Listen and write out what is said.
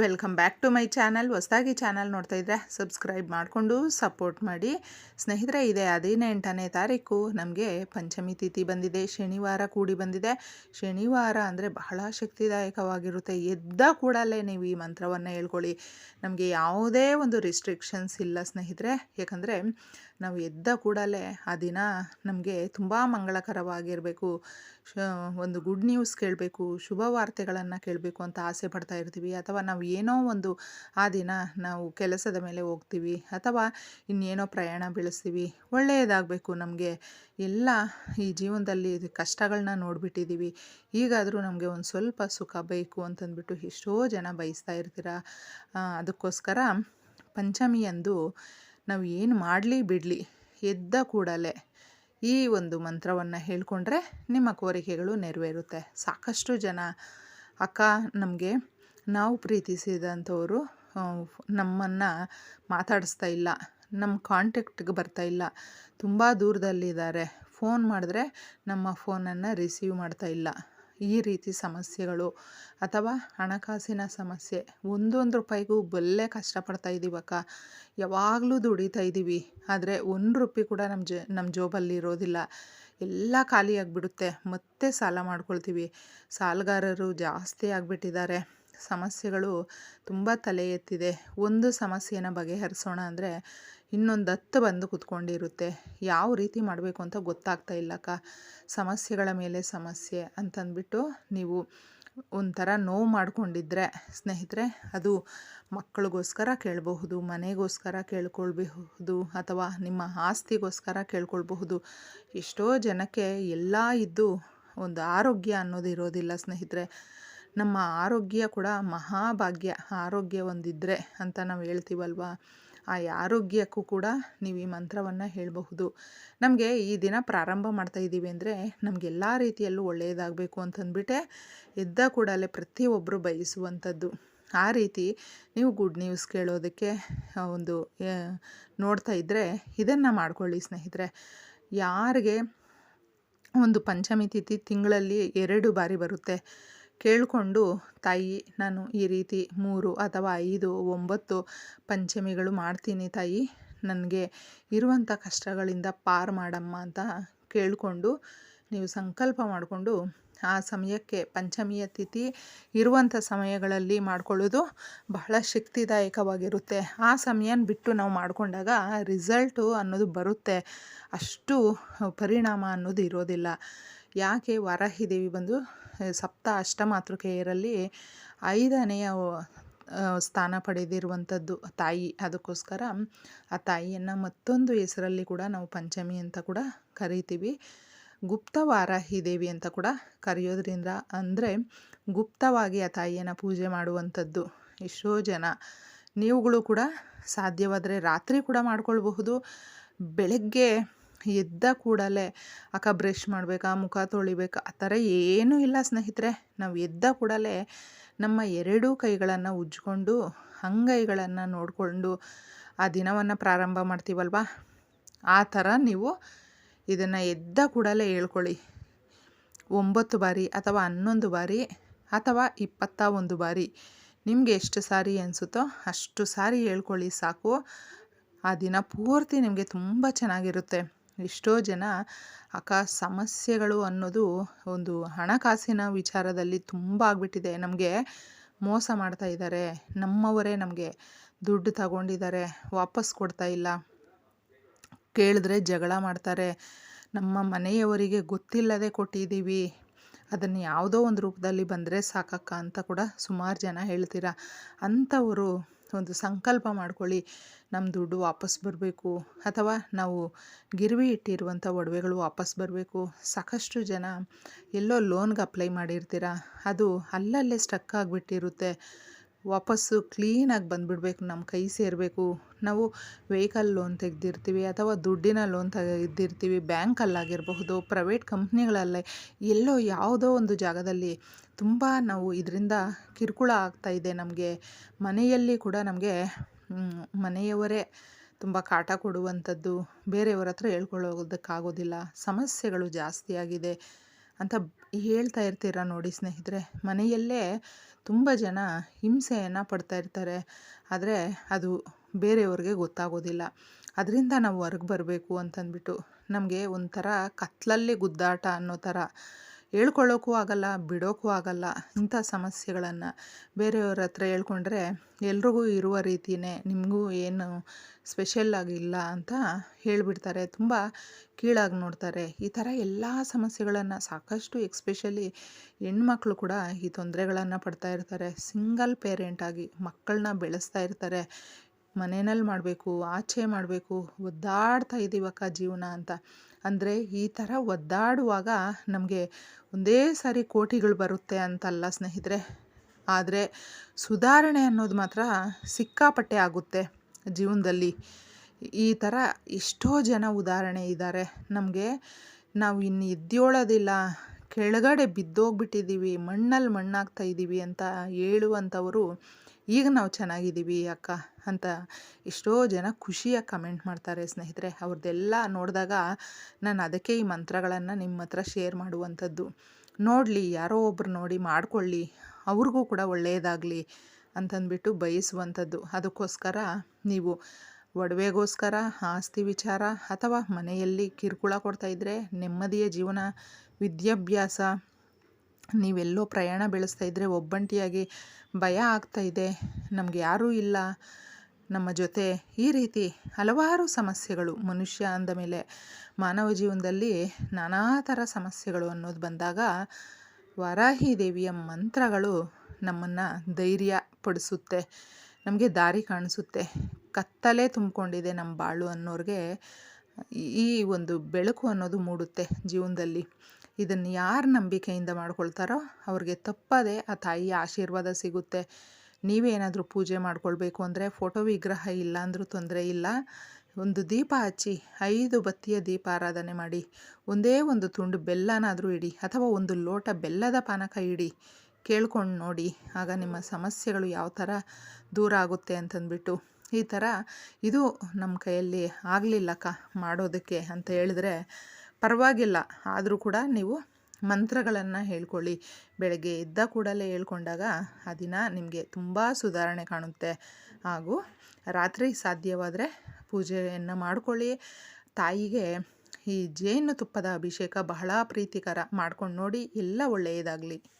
Welcome back to my channel. ಹೊಸದಾಗಿ channel ನೋಡ್ತಾ ಇದ್ದರೆ ಸಬ್ಸ್ಕ್ರೈಬ್ ಮಾಡಿಕೊಂಡು ಸಪೋರ್ಟ್ ಮಾಡಿ. ಸ್ನೇಹಿತರೆ, ಇದೆ ಹದಿನೆಂಟನೇ ತಾರೀಕು. ನಮಗೆ ಪಂಚಮಿ ತಿಥಿ ಬಂದಿದೆ, ಶನಿವಾರ ಕೂಡಿ ಬಂದಿದೆ. ಶನಿವಾರ ಅಂದರೆ ಬಹಳ ಶಕ್ತಿದಾಯಕವಾಗಿರುತ್ತೆ. ಎದ್ದ ಕೂಡಲೇ ನೀವು ಈ ಮಂತ್ರವನ್ನು ಹೇಳ್ಕೊಳ್ಳಿ. ನಮಗೆ ಯಾವುದೇ ಒಂದು ರಿಸ್ಟ್ರಿಕ್ಷನ್ಸ್ ಇಲ್ಲ ಸ್ನೇಹಿತರೆ. ಯಾಕಂದರೆ ನಾವು ಎದ್ದ ಕೂಡಲೇ ಆ ದಿನ ನಮಗೆ ತುಂಬ ಮಂಗಳಕರವಾಗಿರಬೇಕು. ಒಂದು ಗುಡ್ ನ್ಯೂಸ್ ಕೇಳಬೇಕು, ಶುಭ ವಾರ್ತೆಗಳನ್ನು ಕೇಳಬೇಕು ಅಂತ ಆಸೆ ಪಡ್ತಾ ಇರ್ತೀವಿ. ಅಥವಾ ನಾವು ಏನೋ ಒಂದು ಆ ದಿನ ನಾವು ಕೆಲಸದ ಮೇಲೆ ಹೋಗ್ತೀವಿ. ಅಥವಾ ಇನ್ನೇನೋ ಪ್ರಯಾಣ ಬೆಳೆಸ್ತೀವಿ. ಒಳ್ಳೆಯದಾಗಬೇಕು ನಮಗೆ. ಎಲ್ಲ ಈ ಜೀವನದಲ್ಲಿ ಕಷ್ಟಗಳನ್ನ ನೋಡಿಬಿಟ್ಟಿದ್ದೀವಿ ಈಗಾದರೂ ನಮಗೆ ಒಂದು ಸ್ವಲ್ಪ ಸುಖ ಬೇಕು ಅಂತಂದ್ಬಿಟ್ಟು ಎಷ್ಟೋ ಜನ ಬಯಸ್ತಾ ಇರ್ತೀರ. ಅದಕ್ಕೋಸ್ಕರ ಪಂಚಮಿಯಂದು ನಾವು ಏನು ಮಾಡಲಿ ಬಿಡಲಿ, ಎದ್ದ ಕೂಡಲೇ ಈ ಒಂದು ಮಂತ್ರವನ್ನು ಹೇಳಿಕೊಂಡ್ರೆ ನಿಮ್ಮ ಕೋರಿಕೆಗಳು ನೆರವೇರುತ್ತೆ. ಸಾಕಷ್ಟು ಜನ ಅಕ್ಕ ನಮಗೆ ನಾವು ಪ್ರೀತಿಸಿದಂಥವರು ನಮ್ಮನ್ನು ಮಾತಾಡಿಸ್ತಾ ಇಲ್ಲ, ನಮ್ಮ ಕಾಂಟ್ಯಾಕ್ಟ್ಗೆ ಬರ್ತಾ ಇಲ್ಲ, ತುಂಬ ದೂರದಲ್ಲಿದ್ದಾರೆ. ಫೋನ್ ಮಾಡಿದ್ರೆ ನಮ್ಮ ಫೋನನ್ನು ರಿಸೀವ್ ಮಾಡ್ತಾ ಇಲ್ಲ. ಈ ರೀತಿ ಸಮಸ್ಯೆಗಳು ಅಥವಾ ಹಣಕಾಸಿನ ಸಮಸ್ಯೆ, ಒಂದೊಂದು ರೂಪಾಯಿಗೂ ಬಲ್ಲೆ ಕಷ್ಟಪಡ್ತಾ ಇದ್ದೀವಕ್ಕ ಯಾವಾಗಲೂ ದುಡಿತಾ ಇದ್ದೀವಿ ಆದರೆ ಒಂದು ರೂಪಾಯಿ ಕೂಡ ನಮ್ಮ ಜ ನಮ್ಮ ಜೋಬಲ್ಲಿ ಇರೋದಿಲ್ಲ. ಎಲ್ಲ ಖಾಲಿಯಾಗಿಬಿಡುತ್ತೆ ಮತ್ತೆ ಸಾಲ ಮಾಡ್ಕೊಳ್ತೀವಿ. ಸಾಲಗಾರರು ಜಾಸ್ತಿ ಆಗಿಬಿಟ್ಟಿದ್ದಾರೆ. ಸಮಸ್ಯೆಗಳು ತುಂಬ ತಲೆ ಎತ್ತಿದೆ. ಒಂದು ಸಮಸ್ಯೆನ ಬಗೆಹರಿಸೋಣ ಅಂದರೆ ಇನ್ನೊಂದು ಹತ್ತು ಬಂದು ಕುತ್ಕೊಂಡಿರುತ್ತೆ. ಯಾವ ರೀತಿ ಮಾಡಬೇಕು ಅಂತ ಗೊತ್ತಾಗ್ತಾ ಇಲ್ಲಕ್ಕ. ಸಮಸ್ಯೆಗಳ ಮೇಲೆ ಸಮಸ್ಯೆ ಅಂತಂದ್ಬಿಟ್ಟು ನೀವು ಒಂಥರ ನೋವು ಮಾಡಿಕೊಂಡಿದ್ರೆ, ಸ್ನೇಹಿತರೆ, ಅದು ಮಕ್ಕಳಿಗೋಸ್ಕರ ಕೇಳಬಹುದು, ಮನೆಗೋಸ್ಕರ ಕೇಳ್ಕೊಳ್ಬಹುದು, ಅಥವಾ ನಿಮ್ಮ ಆಸ್ತಿಗೋಸ್ಕರ ಕೇಳ್ಕೊಳ್ಬಹುದು. ಎಷ್ಟೋ ಜನಕ್ಕೆ ಎಲ್ಲ ಇದ್ದು ಒಂದು ಆರೋಗ್ಯ ಅನ್ನೋದು ಇರೋದಿಲ್ಲ ಸ್ನೇಹಿತರೆ. ನಮ್ಮ ಆರೋಗ್ಯ ಕೂಡ ಮಹಾಭಾಗ್ಯ. ಆರೋಗ್ಯ ಒಂದಿದ್ದರೆ ಅಂತ ನಾವು ಹೇಳ್ತೀವಲ್ವ? ಆರೋಗ್ಯಕ್ಕೂ ಕೂಡ ನೀವು ಈ ಮಂತ್ರವನ್ನು ಹೇಳಬಹುದು. ನಮಗೆ ಈ ದಿನ ಪ್ರಾರಂಭ ಮಾಡ್ತಾ ಇದ್ದೀವಿ ಅಂದರೆ ನಮಗೆಲ್ಲ ರೀತಿಯಲ್ಲೂ ಒಳ್ಳೆಯದಾಗಬೇಕು ಅಂತಂದ್ಬಿಟ್ಟೆ ಎದ್ದ ಕೂಡಲೇ ಪ್ರತಿಯೊಬ್ಬರು ಬಯಸುವಂಥದ್ದು. ಆ ರೀತಿ ನೀವು ಗುಡ್ ನ್ಯೂಸ್ ಕೇಳೋದಕ್ಕೆ ಒಂದು ನೋಡ್ತಾ ಇದ್ದರೆ ಇದನ್ನು ಮಾಡ್ಕೊಳ್ಳಿ ಸ್ನೇಹಿತರೆ. ಯಾರಿಗೆ ಒಂದು ಪಂಚಮಿ ತಿಥಿ ತಿಂಗಳಲ್ಲಿ ಎರಡು ಬಾರಿ ಬರುತ್ತೆ. ಕೇಳಿಕೊಂಡು, ತಾಯಿ, ನಾನು ಈ ರೀತಿ ಮೂರು ಅಥವಾ ಐದು, ಒಂಬತ್ತು ಪಂಚಮಿಗಳು ಮಾಡ್ತೀನಿ ತಾಯಿ. ನನಗೆ ಇರುವಂಥ ಕಷ್ಟಗಳಿಂದ ಪಾರು ಮಾಡಮ್ಮ ಅಂತ ಕೇಳಿಕೊಂಡು, ನೀವು ಸಂಕಲ್ಪ ಮಾಡಿಕೊಂಡು ಆ ಸಮಯಕ್ಕೆ ಪಂಚಮಿಯ ತಿಥಿ ಇರುವಂಥ ಸಮಯಗಳಲ್ಲಿ ಮಾಡ್ಕೊಳ್ಳೋದು ಬಹಳ ಶಕ್ತಿದಾಯಕವಾಗಿರುತ್ತೆ. ಆ ಸಮಯನ ಬಿಟ್ಟು ನಾವು ಮಾಡಿಕೊಂಡಾಗ ರಿಸಲ್ಟು ಅನ್ನೋದು ಬರುತ್ತೆ. ಅಷ್ಟು ಪರಿಣಾಮ ಅನ್ನೋದು ಇರೋದಿಲ್ಲ. ಯಾಕೆ ವಾರಾಹಿ ದೇವಿ ಬಂದು ಸಪ್ತ ಅಷ್ಟಮಾತೃಕೆಯರಲ್ಲಿ ಐದನೆಯ ಸ್ಥಾನ ಪಡೆದಿರುವಂಥದ್ದು ತಾಯಿ. ಅದಕ್ಕೋಸ್ಕರ ಆ ತಾಯಿಯನ್ನು ಮತ್ತೊಂದು ಹೆಸರಲ್ಲಿ ಕೂಡ ನಾವು ಪಂಚಮಿ ಅಂತ ಕೂಡ ಕರಿತೀವಿ. ಗುಪ್ತ ವಾರಾಹಿ ದೇವಿ ಅಂತ ಕೂಡ ಕರೆಯೋದ್ರಿಂದ ಅಂದರೆ ಗುಪ್ತವಾಗಿ ಆ ತಾಯಿಯನ್ನು ಪೂಜೆ ಮಾಡುವಂಥದ್ದು ಎಷ್ಟೋ ಜನ. ನೀವುಗಳು ಕೂಡ ಸಾಧ್ಯವಾದರೆ ರಾತ್ರಿ ಕೂಡ ಮಾಡ್ಕೊಳ್ಬಹುದು. ಬೆಳಗ್ಗೆ ಎದ್ದ ಕೂಡಲೇ ಅಕ್ಕ ಬ್ರಷ್ ಮಾಡಬೇಕಾ ಮುಖ ತೊಳಿಬೇಕಾ, ಆ ಥರ ಏನೂ ಇಲ್ಲ ಸ್ನೇಹಿತರೆ. ನಾವು ಎದ್ದ ಕೂಡಲೇ ನಮ್ಮ ಎರಡೂ ಕೈಗಳನ್ನು ಉಜ್ಜಿಕೊಂಡು, ಅಂಗೈಗಳನ್ನು ನೋಡಿಕೊಂಡು ಆ ದಿನವನ್ನು ಪ್ರಾರಂಭ ಮಾಡ್ತೀವಲ್ವಾ? ಆ ಥರ ನೀವು ಇದನ್ನು ಎದ್ದ ಕೂಡಲೇ ಹೇಳ್ಕೊಳ್ಳಿ. ಒಂಬತ್ತು ಬಾರಿ ಅಥವಾ ಹನ್ನೊಂದು ಬಾರಿ ಅಥವಾ ಇಪ್ಪತ್ತ ಒಂದು ಬಾರಿ ನಿಮಗೆ ಎಷ್ಟು ಸಾರಿ ಅನಿಸುತ್ತೋ ಅಷ್ಟು ಸಾರಿ ಹೇಳ್ಕೊಳ್ಳಿ ಸಾಕು. ಆ ದಿನ ಪೂರ್ತಿ ನಿಮಗೆ ತುಂಬ ಚೆನ್ನಾಗಿರುತ್ತೆ. ಎಷ್ಟೋ ಜನ ಅಕ ಸಮಸ್ಯೆಗಳು ಅನ್ನೋದು ಒಂದು ಹಣಕಾಸಿನ ವಿಚಾರದಲ್ಲಿ ತುಂಬ ಆಗಿಬಿಟ್ಟಿದೆ. ನಮಗೆ ಮೋಸ ಮಾಡ್ತಾ ಇದ್ದಾರೆ. ನಮ್ಮವರೇ ನಮಗೆ ದುಡ್ಡು ತಗೊಂಡಿದ್ದಾರೆ. ವಾಪಸ್ ಕೊಡ್ತಾ ಇಲ್ಲ. ಕೇಳಿದ್ರೆ ಜಗಳ ಮಾಡ್ತಾರೆ. ನಮ್ಮ ಮನೆಯವರಿಗೆ ಗೊತ್ತಿಲ್ಲದೆ ಕೊಟ್ಟಿದ್ದೀವಿ. ಅದನ್ನು ಯಾವುದೋ ಒಂದು ರೂಪದಲ್ಲಿ ಬಂದರೆ ಸಾಕಕ್ಕ ಅಂತ ಕೂಡ ಸುಮಾರು ಜನ ಹೇಳ್ತೀರ? ಅಂಥವರು ಒಂದು ಸಂಕಲ್ಪ ಮಾಡ್ಕೊಳ್ಳಿ. ನಮ್ಮ ದುಡ್ಡು ವಾಪಸ್ ಬರಬೇಕು. ಅಥವಾ ನಾವು ಗಿರ್ವಿ ಇಟ್ಟಿರುವಂಥ ಒಡವೆಗಳು ವಾಪಸ್ ಬರಬೇಕು. ಸಾಕಷ್ಟು ಜನ ಎಲ್ಲೋ ಲೋನ್ಗೆ ಅಪ್ಲೈ ಮಾಡಿರ್ತೀರ? ಅದು ಅಲ್ಲಲ್ಲೇ ಸ್ಟಕ್ ಆಗಿಬಿಟ್ಟಿರುತ್ತೆ. ವಾಪಸ್ಸು ಕ್ಲೀನಾಗಿ ಬಂದುಬಿಡ್ಬೇಕು, ನಮ್ಮ ಕೈ ಸೇರಬೇಕು. ನಾವು ವೆಹಿಕಲ್ ಲೋನ್ ತೆಗೆದಿರ್ತೀವಿ ಅಥವಾ ದುಡ್ಡಿನ ಲೋನ್ ತೆಗೆದಿರ್ತೀವಿ, ಬ್ಯಾಂಕಲ್ಲಾಗಿರಬಹುದು, ಪ್ರೈವೇಟ್ ಕಂಪ್ನಿಗಳಲ್ಲೇ, ಎಲ್ಲೋ ಯಾವುದೋ ಒಂದು ಜಾಗದಲ್ಲಿ ತುಂಬ ನಾವು ಇದರಿಂದ ಕಿರುಕುಳ ಆಗ್ತಾಯಿದೆ ನಮಗೆ. ಮನೆಯಲ್ಲಿ ಕೂಡ ನಮಗೆ ಮನೆಯವರೇ ತುಂಬ ಕಾಟ ಕೊಡುವಂಥದ್ದು, ಬೇರೆಯವರ ಹತ್ರ ಹೇಳ್ಕೊಳ್ಳೋದಕ್ಕಾಗೋದಿಲ್ಲ. ಸಮಸ್ಯೆಗಳು ಜಾಸ್ತಿ ಆಗಿದೆ ಅಂತ ಹೇಳ್ತಾ ಇರ್ತೀರ ನೋಡಿ ಸ್ನೇಹಿತರೆ. ಮನೆಯಲ್ಲೇ ತುಂಬ ಜನ ಹಿಂಸೆಯನ್ನು ಪಡ್ತಾ ಇರ್ತಾರೆ. ಆದರೆ ಅದು ಬೇರೆಯವ್ರಿಗೆ ಗೊತ್ತಾಗೋದಿಲ್ಲ. ಅದರಿಂದ ನಾವು ಹೊರಗೆ ಬರಬೇಕು ಅಂತಂದ್ಬಿಟ್ಟು ನಮಗೆ ಒಂಥರ ಕತ್ಲಲ್ಲಿ ಗುದ್ದಾಟ ಅನ್ನೋ ಥರ. ಹೇಳ್ಕೊಳ್ಳೋಕ್ಕೂ ಆಗಲ್ಲ ಬಿಡೋಕ್ಕೂ ಆಗಲ್ಲ ಇಂಥ ಸಮಸ್ಯೆಗಳನ್ನು ಬೇರೆಯವ್ರ ಹತ್ರ ಹೇಳ್ಕೊಂಡ್ರೆ ಎಲ್ರಿಗೂ ಇರುವ ರೀತಿಯೇ ನಿಮಗೂ ಏನು ಸ್ಪೆಷಲ್ ಆಗಿಲ್ಲ ಅಂತ ಹೇಳಿಬಿಡ್ತಾರೆ. ತುಂಬ ಕೀಳಾಗಿ ನೋಡ್ತಾರೆ. ಈ ಥರ ಎಲ್ಲ ಸಮಸ್ಯೆಗಳನ್ನು ಸಾಕಷ್ಟು ಎಕ್ಸ್ಪೆಷಲಿ ಹೆಣ್ಮಕ್ಳು ಕೂಡ ಈ ತೊಂದರೆಗಳನ್ನು ಪಡ್ತಾ ಇರ್ತಾರೆ. ಸಿಂಗಲ್ ಪೇರೆಂಟಾಗಿ ಮಕ್ಕಳನ್ನ ಬೆಳೆಸ್ತಾ ಇರ್ತಾರೆ. ಮನೆಯಲ್ಲಿ ಮಾಡಬೇಕು, ಆಚೆ ಮಾಡಬೇಕು, ಒದ್ದಾಡ್ತಾ ಇದ್ದೀವಕ್ಕ ಜೀವನ ಅಂತ. ಅಂದರೆ ಈ ಥರ ಒದ್ದಾಡುವಾಗ ನಮಗೆ ಒಂದೇ ಸಾರಿ ಕೋಟಿಗಳು ಬರುತ್ತೆ ಅಂತಲ್ಲ ಸ್ನೇಹಿತರೆ. ಆದರೆ ಸುಧಾರಣೆ ಅನ್ನೋದು ಮಾತ್ರ ಸಿಕ್ಕಾಪಟ್ಟೆ ಆಗುತ್ತೆ ಜೀವನದಲ್ಲಿ. ಈ ಥರ ಎಷ್ಟೋ ಜನ ಉದಾಹರಣೆ ಇದ್ದಾರೆ ನಮಗೆ ನಾವು ಇನ್ನು ಎದ್ದೇಳೋದಿಲ್ಲ, ಕೆಳಗಡೆ ಬಿದ್ದೋಗ್ಬಿಟ್ಟಿದ್ದೀವಿ ಮಣ್ಣಲ್ಲಿ ಮಣ್ಣಾಗ್ತಾ ಇದ್ದೀವಿ ಅಂತ ಹೇಳುವಂಥವರು ಈಗ ನಾವು ಚೆನ್ನಾಗಿದ್ದೀವಿ ಅಕ್ಕ ಅಂತ ಎಷ್ಟೋ ಜನ ಖುಷಿಯಾಗಿ ಕಮೆಂಟ್ ಮಾಡ್ತಾರೆ ಸ್ನೇಹಿತರೆ. ಅವ್ರದ್ದೆಲ್ಲ ನೋಡಿದಾಗ ನಾನು ಅದಕ್ಕೆ ಈ ಮಂತ್ರಗಳನ್ನು ನಿಮ್ಮ ಹತ್ರ ಶೇರ್ ಮಾಡುವಂಥದ್ದು. ನೋಡಲಿ, ಯಾರೋ ಒಬ್ರು ನೋಡಿ ಮಾಡ್ಕೊಳ್ಳಿ. ಅವ್ರಿಗೂ ಕೂಡ ಒಳ್ಳೆಯದಾಗಲಿ ಅಂತಂದ್ಬಿಟ್ಟು ಬಯಸುವಂಥದ್ದು. ಅದಕ್ಕೋಸ್ಕರ ನೀವು ಒಡವೆಗೋಸ್ಕರ, ಆಸ್ತಿ ವಿಚಾರ ಅಥವಾ ಮನೆಯಲ್ಲಿ ಕಿರುಕುಳ ಕೊಡ್ತಾಯಿದ್ರೆ ನೆಮ್ಮದಿಯ ಜೀವನ, ವಿದ್ಯಾಭ್ಯಾಸ ನೀವೆಲ್ಲೋ ಪ್ರಯಾಣ ಬೆಳೆಸ್ತಾ ಇದ್ದರೆ ಒಬ್ಬಂಟಿಯಾಗಿ ಭಯ ಆಗ್ತಾ ಇದೆ. ನಮಗೆ ಯಾರೂ ಇಲ್ಲ. ನಮ್ಮ ಜೊತೆ ಈ ರೀತಿ ಹಲವಾರು ಸಮಸ್ಯೆಗಳು ಮನುಷ್ಯ ಅಂದ ಮೇಲೆ ಮಾನವ ಜೀವನದಲ್ಲಿ ನಾನಾ ಥರ ಸಮಸ್ಯೆಗಳು ಅನ್ನೋದು ಬಂದಾಗ ವರಾಹಿ ದೇವಿಯ ಮಂತ್ರಗಳು ನಮ್ಮನ್ನು ಧೈರ್ಯ ಪಡಿಸುತ್ತೆ. ನಮಗೆ ದಾರಿ ಕಾಣಿಸುತ್ತೆ. ಕತ್ತಲೆ ತುಂಬಿಕೊಂಡಿದೆ ನಮ್ಮ ಬಾಳು ಅನ್ನೋರಿಗೆ ಈ ಒಂದು ಬೆಳಕು ಅನ್ನೋದು ಮೂಡುತ್ತೆ ಜೀವನದಲ್ಲಿ. ಇದನ್ನು ಯಾರು ನಂಬಿಕೆಯಿಂದ ಮಾಡ್ಕೊಳ್ತಾರೋ ಅವ್ರಿಗೆ ತಪ್ಪದೇ ಆ ತಾಯಿಯ ಆಶೀರ್ವಾದ ಸಿಗುತ್ತೆ. ನೀವೇನಾದರೂ ಪೂಜೆ ಮಾಡ್ಕೊಳ್ಬೇಕು ಅಂದರೆ ಫೋಟೋ ವಿಗ್ರಹ ಇಲ್ಲ ಅಂದರೂ ತೊಂದರೆ ಇಲ್ಲ. ಒಂದು ದೀಪ ಹಚ್ಚಿ, ಐದು ಬತ್ತಿಯ ದೀಪ ಆರಾಧನೆ ಮಾಡಿ. ಒಂದೇ ಒಂದು ತುಂಡು ಬೆಲ್ಲನಾದರೂ ಇಡಿ ಅಥವಾ ಒಂದು ಲೋಟ ಬೆಲ್ಲದ ಪಾನಕ ಇಡಿ. ಕೇಳ್ಕೊಂಡು ನೋಡಿ, ಆಗ ನಿಮ್ಮ ಸಮಸ್ಯೆಗಳು ಯಾವ ಥರ ದೂರ ಆಗುತ್ತೆ ಅಂತಂದ್ಬಿಟ್ಟು. ಈ ಥರ ಇದು ನಮ್ಮ ಕೈಯಲ್ಲಿ ಆಗಲಿಲ್ಲಕ್ಕ ಮಾಡೋದಕ್ಕೆ ಅಂತ ಹೇಳಿದ್ರೆ ಪರವಾಗಿಲ್ಲ. ಆದರೂ ಕೂಡ ನೀವು ಮಂತ್ರಗಳನ್ನು ಹೇಳ್ಕೊಳ್ಳಿ. ಬೆಳಗ್ಗೆ ಎದ್ದ ಕೂಡಲೇ ಹೇಳ್ಕೊಂಡಾಗ ಆ ದಿನ ನಿಮಗೆ ತುಂಬ ಸುಧಾರಣೆ ಕಾಣುತ್ತೆ. ಹಾಗೂ ರಾತ್ರಿ ಸಾಧ್ಯವಾದರೆ ಪೂಜೆಯನ್ನು ಮಾಡ್ಕೊಳ್ಳಿ. ತಾಯಿಗೆ ಈ ಜೇನು ತುಪ್ಪದ ಅಭಿಷೇಕ ಬಹಳ ಪ್ರೀತಿಕರ. ಮಾಡ್ಕೊಂಡು ನೋಡಿ ಎಲ್ಲ ಒಳ್ಳೆಯದಾಗಲಿ.